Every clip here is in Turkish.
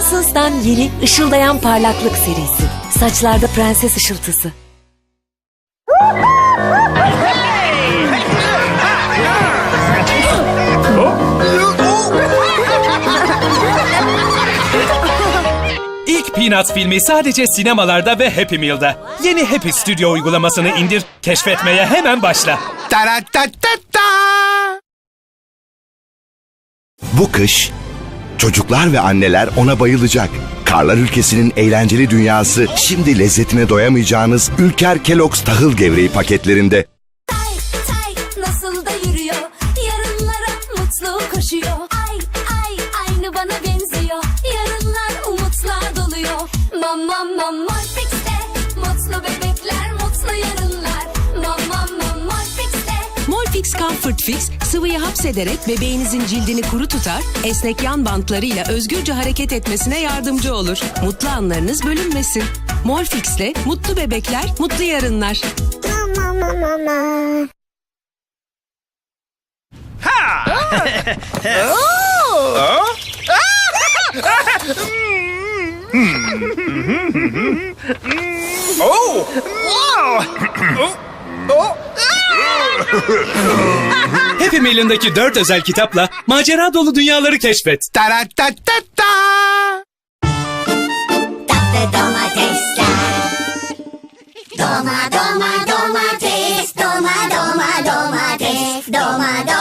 Evans'tan yeni ışıldayan parlaklık serisi. Saçlarda prenses ışıltısı. İlk Peanuts filmi sadece sinemalarda ve Happy Meal'da. Yeni Happy Studio uygulamasını indir, keşfetmeye hemen başla. Bu kış çocuklar ve anneler ona bayılacak. Karlar ülkesinin eğlenceli dünyası şimdi lezzetine doyamayacağınız Ülker Kellogg's tahıl gevreği paketlerinde. Tay tay nasıl da yürüyor. Yarınlara mutlu koşuyor. Ay ay aynı bana benziyor. Yarınlar umutla doluyor. Mam mam mam Comfort Fix sıvıyı hapsederek bebeğinizin cildini kuru tutar, esnek yan bantlarıyla özgürce hareket etmesine yardımcı olur. Mutlu anlarınız bölünmesin. Molfix'le mutlu bebekler, mutlu yarınlar. Happy Meal'ındaki dört özel kitapla macera dolu dünyaları keşfet. Tatlı domatesler. Doma doma domates. Doma doma domates. Doma doma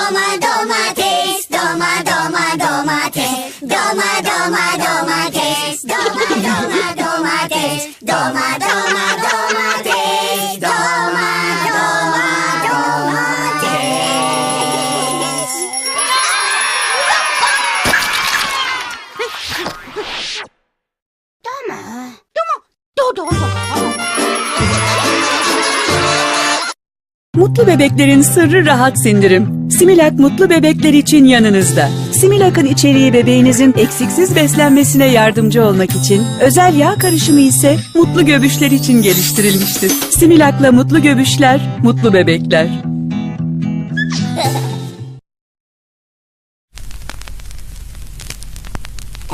Mutlu bebeklerin sırrı rahat sindirim. Similak mutlu bebekler için yanınızda. Similak'ın içeriği bebeğinizin eksiksiz beslenmesine yardımcı olmak için, özel yağ karışımı ise mutlu göbüşler için geliştirilmiştir. Similak'la mutlu göbüşler, mutlu bebekler.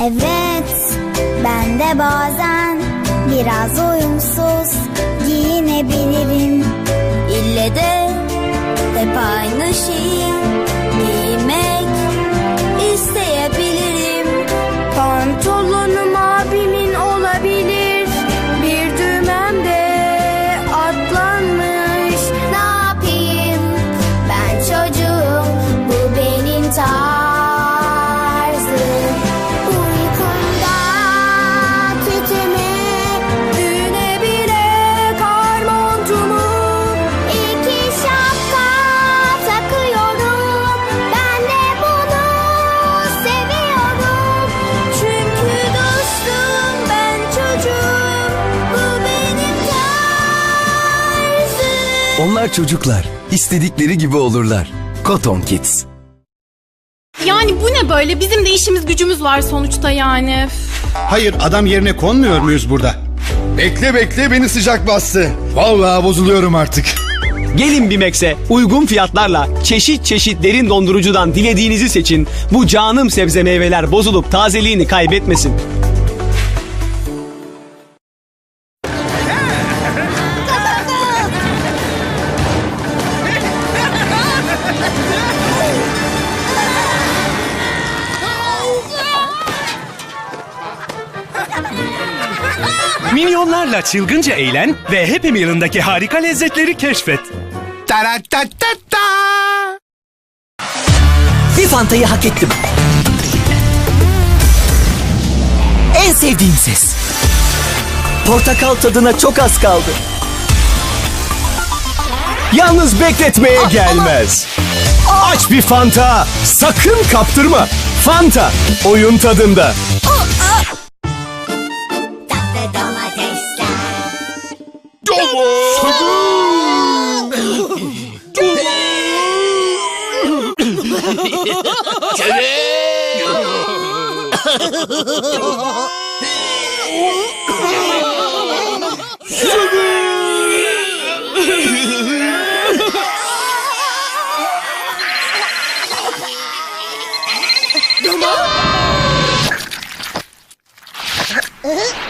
Evet, ben de bazen biraz uyumsuz giyinebilirim. İlle de hep aynı şeyi giymek Onlar çocuklar. İstedikleri gibi olurlar. Koton Kids. Yani bu ne böyle? Bizim de işimiz gücümüz var sonuçta yani. Hayır adam yerine konmuyor muyuz burada? Bekle bekle beni sıcak bastı. Vallahi bozuluyorum artık. Gelin Bimex'e uygun fiyatlarla çeşit çeşit derin dondurucudan dilediğinizi seçin. Bu canım sebze meyveler bozulup tazeliğini kaybetmesin. Minyonlarla çılgınca eğlen ve Happy Meal'ındaki harika lezzetleri keşfet. Taratatata. Bir fantayı hak ettim. En sevdiğim ses. Portakal tadına çok az kaldı. Yalnız bekletmeye gelmez. Aç bir Fanta. Sakın kaptırma. Fanta oyun tadında. Tatlı 응?